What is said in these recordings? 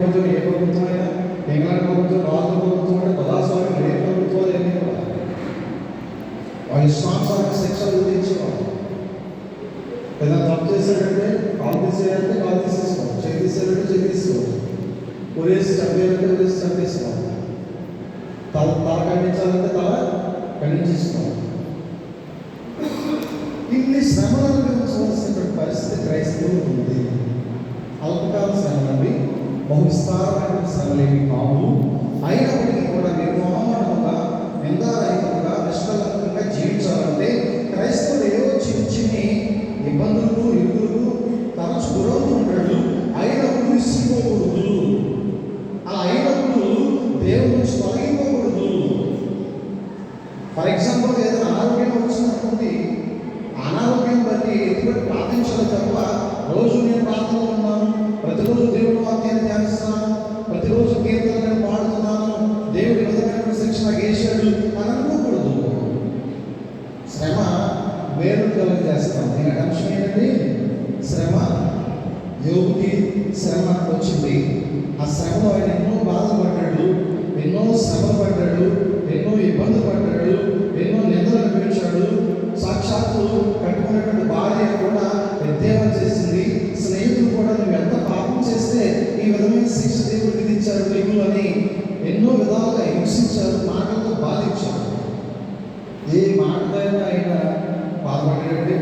ప్రభుత్వం ఏ ప్రభుత్వమైనా? ఇంగ్లాండ్ ప్రభుత్వం రాజు ప్రభుత్వం అంటే ప్రజాస్వామ్యం ఏ ప్రభుత్వాలు ఎన్ని వాళ్ళ ఇష్టానుసారంగా శిక్షలు విధించేవాళ్ళు. ఏదైనా తప్పు చేశాడంటే కాలు తీసేయాలంటే కాలు తీసేసుకోవాలి. చేయి తీసేయాలంటే చేయి తీసుకోవాలి. ఉరేసి చంపేయాలంటే ఉరేసి చంపేసుకోవాలి. తల తల ఖండించాలంటే తల ఖండించేసుకోవాలి ఇన్ని శ్రమలు అనుభవించవలసినటువంటి పరిస్థితి క్రైస్తవులు ఉంది. అల్పకాల శ్రమలవి బహువిస్తారమైన సరళేమి కావు అయినప్పటికీ కూడా నిర్మోహమానంగా నిందారహితంగా దేవుడికి శ్రమ వచ్చింది. ఆ శ్రమలో ఆయన ఎన్నో బాధపడ్డాడు ఎన్నో శ్రమ పడ్డాడు ఎన్నో ఇబ్బంది పడ్డాడు ఎన్నో నిందలు అనిపించాడు. సాక్షాత్తు కట్టుకున్నటువంటి భార్య కూడా ఎద్దేవా చేసింది. స్నేహితులు కూడా నువ్వు ఎంత పాపం చేస్తే ఈ విధమైన శిక్ష దేవుడు విధించారు నీవు అని ఎన్నో విధాలుగా హింసించారు మాటలతో బాధించారు ఏ మాటలైనా ఆయన బాధపడ్డాడు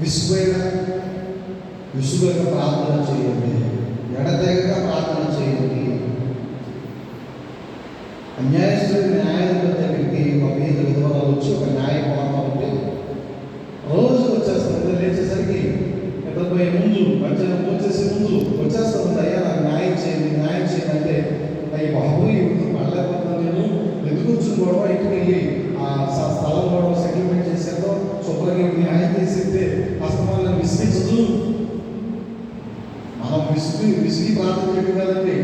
విసుగైనా విసుగగా ప్రార్థన చేయండి ఎడతెగగా ప్రార్థన చేయండి అన్యాయస్తుడి న్యాయాధిపతి విసిగి విసిగి ప్రార్థన చేయడం కదండి.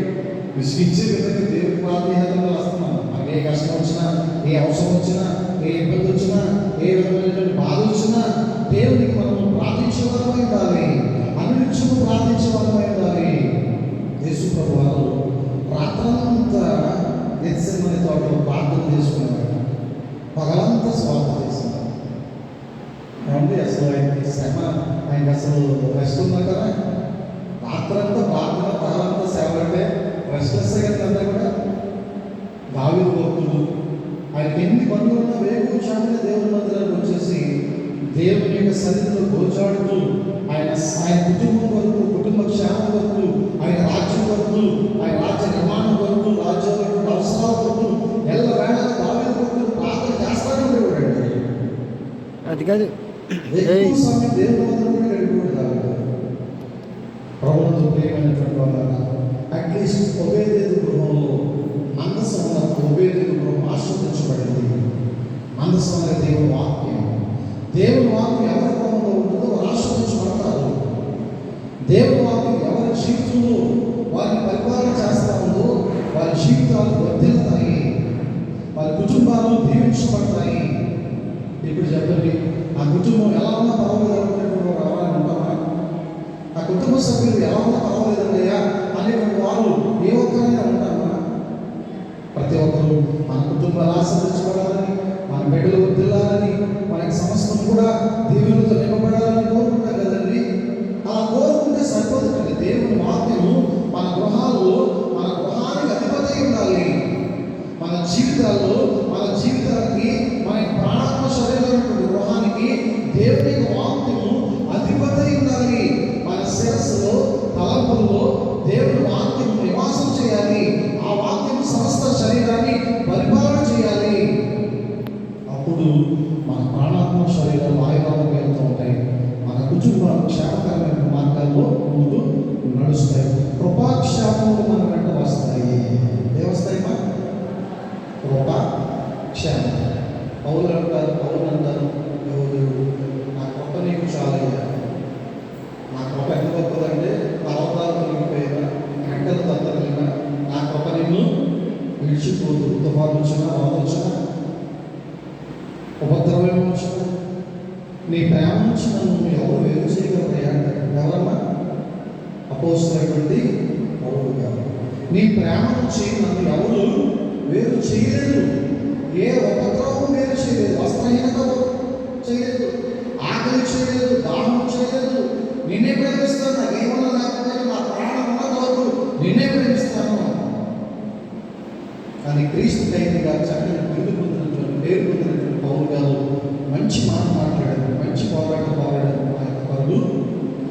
విసిగించే విధంగా దేవుడి ప్రార్థన వస్తున్నాం మనకి ఏ కష్టం వచ్చినా ఏ అవసరం వచ్చినా ఏ ఇబ్బంది వచ్చినా ఏ విధమైనటువంటి బాధ వచ్చినా దేవునికి మనం ప్రార్థించే వరమై ఉండాలి. అనునిత్యము ప్రార్థించే వరమై ఉండాలి. యేసు ప్రభు వారు రాత్రంతా నిత్యమని తోటలో ప్రార్థన చేసుకున్నారు పగలంతా స్వార్థ చేస్తున్నారు ఏమండి అసలు ఆయనకి శ్రమ ఆయనకి అసలు రెస్ట్ ఉన్నా కదా? రాత్రంతా ప్రార్థన పగలంతా సేవ అంటే అంతా కూడా దావి భక్తుడు ఆయనకి ఎన్ని పనులు ఉన్నా వేగోచాడుగా దేవుని మందిరానికి వచ్చేసి దేవుని యొక్క సన్నిధిలో గోచాడుతూ ఆయన ఆయన కుటుంబం వరకు కుటుంబ క్షేమం వరకు ఆయన రాజ్యం వరకు ఆయన రాజ్య నిర్మాణం వరకు రాజ్యం వరకు అవసరాల వరకు ఎల్ల వేళ దావి భక్తులు ప్రార్థన చేస్తానే అది కాదు. సమయం దేవుని మందిరం కూడా గడిపేవాడు దావీదు. ప్రభువుతో ప్రియమైనటువంటి వాళ్ళ అట్లీస్ట్ ఒబేదేదు గృహంలో మందసం ఒబేదేదు గృహం ఆశ్రదించబడింది మందసం అనే దేవుని వాక్యం దేవుని వాక్యం ఎవరి గృహంలో ఉంటుందో వారు ఆశ్రదించబడతారు దేవుని వాక్యం ఎవరి జీవితంలో వారిని పరిపాలన చేస్తా ఉందో వారి జీవితాలు వర్ధిల్లుతాయి. వారి కుటుంబాలు దీవించబడతాయి. ఇప్పుడు చెప్పండి ఆ కుటుంబం ఎలా ఉన్నా పర్వాలేదు అనుకునేటువంటి వారు ఎవరైనా ఉంటారా ఆ కుటుంబ సభ్యులు ఎలా ఉన్నా పర్వాలేదన్నయ్యా అనేటువంటి వారు ఏ ఒక్కరైనా ఉంటారా ప్రతి ఒక్కరు మన కుటుంబాలు ఆశ్రదించబడాలని మన బిడ్డలు వదిలాలని మనకి సమస్తం కూడా దేవునితో నింపబడాలని కోరుకుంటాం కదండి అలా కోరుకుంటే సరిపోతుందండి దేవుని వాక్యము మన గృహాల్లో మన గృహానికి అధిపతి అయి ఉండాలి మన జీవితాల్లో మన జీవితానికి మన ప్రాణాత్మ శరీరమైనటువంటి గృహానికి దేవుని యొక్క వాక్యము అధిపతి అయి ఉండాలి మన శిరస్సులో తలంపుల్లో దేవుని వాక్యం నివాసం చేయాలి ఆ వాక్యం సమస్త శరీరాన్ని పరిపాలన చేయాలి అప్పుడు మన ప్రాణాత్మ శరీరాలు ఆయుధాలు వెళ్తూ ఉంటాయి మన కుటుంబాలు క్షేమకరమైన మార్గాల్లో ముందుకు నడుస్తాయి కృపాక్షేమములు మన వెంట వస్తాయి ఏమొస్తాయి మా కృప క్షేమం పౌరులు అంటారు పౌరులు అంటారు దేవుడు నా కృప నీకు చాలయ్యా నా కృప ఎంత గొప్పదంటే పర్వతాలు తొలగిపోయినా గంటలు తత్తలినా నా కృప నిన్ను విడిచిపోదు తుఫాను వచ్చినా వాన వచ్చినా ఉపద్రవం వచ్చినా నీ ప్రేమ ఎవరు వేరు చేయగలరయ్యా అంటాడు ఎవరమ్మా అపోస్తున్నటువంటి పౌరులు గారు. నీ ప్రేమ నుంచి నన్ను ఎవరు వేరు చేయలేదు. ఏ ఉపద్రవం వేరు చేయలేదు. వస్త్రహీనత చేయలేదు. ఆకలి చేయలేదు. దాహం చేయలేదు. నిన్నే ప్రేమిస్తాను. నాకేమన్నా లేకపోతే నా ప్రాణం ఉన్నంత వరకు నిన్నే ప్రేమిస్తాను. కానీ క్రీస్తు కైదిగా చక్కని బిరుదు పొందినటువంటి పేరు పౌరు గారు మంచి మాట మాట్లాడారు మంచి పోరాటం పోరాడారు ఆయన పరులు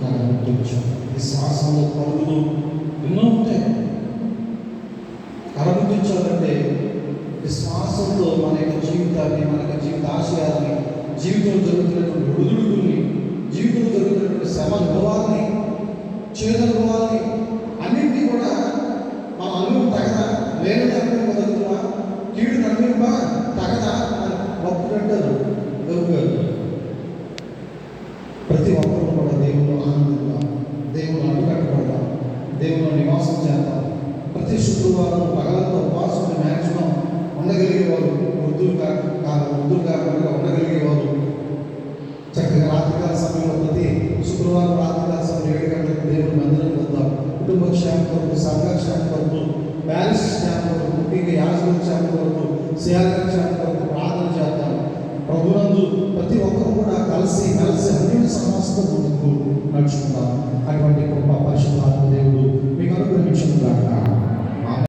కలగొట్టించు విశ్వాసంలో పరుగులు ఎన్నో ఉంటాయి. కలగొట్టించాలంటే విశ్వాసంలో మన యొక్క జీవితాన్ని మన యొక్క జీవిత ఆశయాల్ని జీవితంలో జరుగుతున్నటువంటి ఒడిదుడుకుల్ని జీవితంలో జరుగుతున్నటువంటి శ్రమ అనుభవాల్ని చేదు అనుభవాలని అన్నింటినీ కూడా మన అనుభవం తగదా వేరే అనుభవం కలుగుతున్నా కీడు అనుభవమా తగద అని భక్తులు అంటారు గరువు ప్రతి ఒక్కరు కూడా దేవుడు ఆనందంగా దేవుడు అడ్డుకట్టబడతాం దేవుడు నివాసం చేద్దాం ప్రతి శుక్రవారం పగలంతా ఉపాసన మ్యాక్సిమం ఉండగలిగేవారు వృద్ధులు కాక కాదు వృద్ధులు కాకుండా ఉండగలిగేవారు చక్కగా రాత్రికాల సమయంలో ప్రతి శుక్రవారం రాత్రికాల సమయంలో ఏడు గంటలకు దేవుడు మందిరం వద్దాం. కుటుంబ క్షేమ కొరకు సంఘ క్షేమ కొరకు బ్యాలెన్స్ క్షేమ కొరకు ఇంకా యాజకుల క్షేమ కొరకు సేవల క్షేమ నందు ప్రతి ఒక్కరు కూడా కలిసి కలిసి అన్ని సమస్త ముందుకు నడుచుకుందాం. అటువంటి గొప్ప పరిశుభాత్మ దేవుడు మీకు అనుగ్రహించుకుందాం